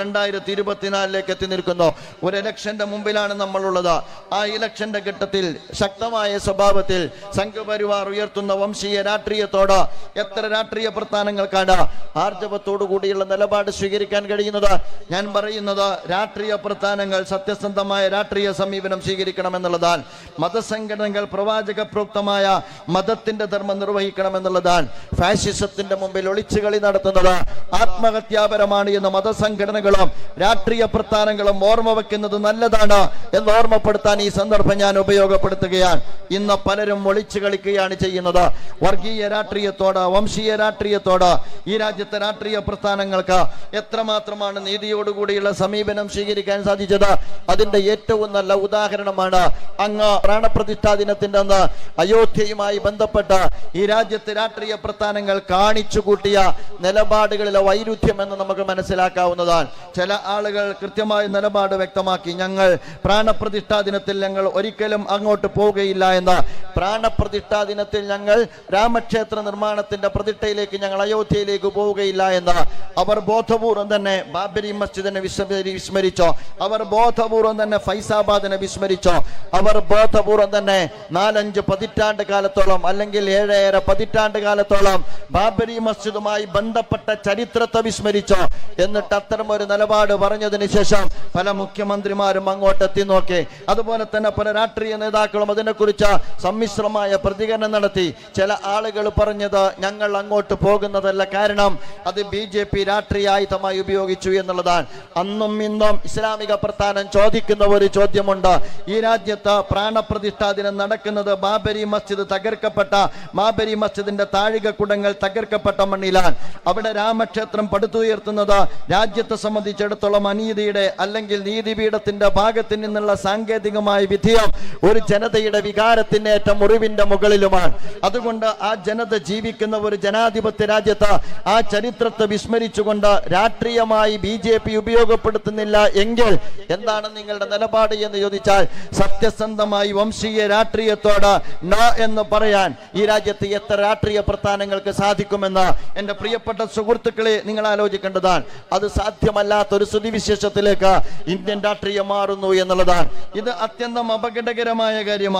രണ്ടായിരത്തി ഇരുപത്തിനാലിലേക്ക് എത്തി നിൽക്കുന്നു. ഒരു ഇലക്ഷന്റെ മുമ്പിലാണ് നമ്മളുള്ളത്. ആ ഇലക്ഷന്റെ ഘട്ടത്തിൽ ശക്തമായ സ്വഭാവത്തിൽ സംഘപരിവാർ ഉയർത്തുന്ന വംശീയ രാഷ്ട്രീയത്തോട് എത്ര രാഷ്ട്രീയ പ്രസ്ഥാനങ്ങൾക്കാണ് ആർജവത്തോടു കൂടിയുള്ള നിലപാട് സ്വീകരിക്കാൻ കഴിയുന്നത്? ഞാൻ പറയുന്നത് രാഷ്ട്രീയ പ്രസ്ഥാനങ്ങൾ സത്യസന്ധമായ രാഷ്ട്രീയ സമീപനം സ്വീകരിക്കണമെന്നുള്ളതാണ്. മതസംഘടനകൾ പ്രവാചക പ്രോക്തമായ മതത്തിന്റെ ധർമ്മം നിർവഹിക്കണമെന്നുള്ളതാണ് ഫാഷിസത്തിന്റെ മുമ്പിൽ ഒളിച്ചുകളി നടത്തുന്നത്. ആത്മഹത്യാപരമാണ് എന്ന് മതസംഘടനകളും രാഷ്ട്രീയ പ്രസ്ഥാനങ്ങളും ഓർമ്മ വെക്കുന്നത് നല്ലതാണ് എന്ന് ഓർമ്മപ്പെടുത്താൻ ഈ സന്ദർഭം ഞാൻ ഉപയോഗപ്പെടുത്തുകയാണ്. ഇന്ന് പലരും ഒളിച്ചു കളിക്കുകയാണ് ചെയ്യുന്നത്. വർഗീയ രാഷ്ട്രീയത്തോട് വംശീയ രാഷ്ട്രീയത്തോട് ഈ രാജ്യത്തെ രാഷ്ട്രീയ പ്രസ്ഥാനങ്ങൾക്ക് എത്രമാത്രമാണ് നീതിയോടുകൂടിയുള്ള സമീപനം സ്വീകരിക്കാൻ സാധിച്ചത്? അതിന്റെ ഏറ്റവും നല്ല ഉദാഹരണമാണ് അങ്ങ് പ്രാണപ്രതിഷ്ഠാ ദിനത്തിന്റെ അന്ന് അയോധ്യയുമായി ബന്ധപ്പെട്ട് ഈ രാജ്യത്തെ രാഷ്ട്രീയ പ്രസ്ഥാനങ്ങൾ കാണിച്ചു കൂട്ടിയ നിലപാടുകളിലെ വൈരുദ്ധ്യം എന്ന് നമുക്ക് മനസ്സിലാക്കാവുന്നതാണ്. ചില ആളുകൾ കൃത്യമായ നിലപാട് വ്യക്തമാക്കി ഞങ്ങൾ പ്രാണപ്രതിഷ്ഠാ ദിനത്തിൽ ഞങ്ങൾ ഒരിക്കലും അങ്ങോട്ട് പോവുകയില്ല എന്ന പ്രാണപ്രതിഷ്ഠാ ദിനത്തിൽ ഞങ്ങൾ രാമക്ഷേത്ര നിർമ്മാണത്തിന്റെ പ്രതിഷ്ഠയിലേക്ക് ഞങ്ങൾ അയോധ്യയിലേക്ക് പോവുകയില്ല എന്ന അവർ ബോധപൂർവം തന്നെ ബാബരി മസ്ജിദിനെ വിസ്മരിച്ചോ അവർ ബോധപൂർവം തന്നെ ഫൈസാബാദിനെ വിസ്മരിച്ചോ അവർ ബോധപൂർവം തന്നെ നാലഞ്ച് പതിറ്റാണ്ട് കാലത്തോളം അല്ലെങ്കിൽ ഏഴേഴര പതിറ്റാണ്ട് കാലത്തോളം ബാബരി മസ്ജിദുമായി ബന്ധപ്പെട്ട ചരിത്രത്തെ വിസ്മരിച്ചോ. എന്നിട്ട് അത്തരം ഒരു നിലപാട് പറഞ്ഞതിന് ശേഷം പല മുഖ്യമന്ത്രിമാരും അങ്ങോട്ട് എത്തി നോക്കി. അതുപോലെ തന്നെ പല രാഷ്ട്രീയ നേതാക്കളും അതിനെക്കുറിച്ച് സമ്മിശ്രമായ പ്രതികരണം നടത്തി. ചില ആളുകൾ പറഞ്ഞത് ഞങ്ങൾ അങ്ങോട്ട് പോകുന്നതല്ല കാരണം അത് ബി ജെ പി രാഷ്ട്രീയ ആയുധമായി ഉപയോഗിച്ചു എന്നുള്ളതാണ്. അന്നും ഇന്നും ഇസ്ലാമിക പ്രസ്ഥാനം ചോദിക്കുന്ന ഒരു ചോദ്യമുണ്ട്. ഈ രാജ്യത്ത് പ്രാണപ്രതിഷ്ഠാ ദിനം നടക്കുന്നത് ബാബരി മസ്ജിദ് തകർക്കപ്പെട്ട ബാബരി മസ്ജിദിന്റെ താഴികക്കുടങ്ങൾ തകർക്കപ്പെട്ട മണ്ണിലാണ്. അവിടെ രാമക്ഷേത്രം പടുത്തുയർത്തുന്നത് രാജ്യത്തെ സംബന്ധിച്ചിടത്തോളം അനീതിയുടെ അല്ലെങ്കിൽ നീതിപീഠത്തിന്റെ ഭാഗത്ത് നിന്നുള്ള സാങ്കേതികമായ വിധിയം ഒരു ജനതയുടെ വികാരത്തിനേറ്റ മുറിവിന്റെ മുകളിലുമാണ്. അതുകൊണ്ട് ആ ജനത ജീവിക്കുന്ന ഒരു ജനാധിപത്യ രാജ്യത്ത് ആ ചരിത്രത്തെ വിസ്മരിച്ചുകൊണ്ട് രാഷ്ട്രീയമായി ബി ജെ പി ഉപയോഗപ്പെടുത്തുന്നില്ല എങ്കിൽ എന്താണ് നിങ്ങളുടെ നിലപാട് എന്ന് ചോദിച്ചാൽ സത്യസന്ധമായി വംശീയ രാഷ്ട്രീയത്തോട് നോ എന്ന് പറയാൻ ഈ രാജ്യത്ത് എത്ര രാഷ്ട്രീയ പ്രസ്ഥാനങ്ങൾക്ക് സാധിക്കുമെന്ന് എന്റെ പ്രിയപ്പെട്ട സുഹൃത്തുക്കളെ നിങ്ങൾ ആലോചിക്കേണ്ടതാണ്. അത് സാധ്യമല്ലാത്ത ഒരു സ്ഥിതിവിശേഷത്തിലേക്ക് ഇന്ത്യൻ രാഷ്ട്രീയം മാറുന്നു എന്നുള്ളതാണ്. ഇത് അത്യന്തം അപകടകരമായ കാര്യമാണ്.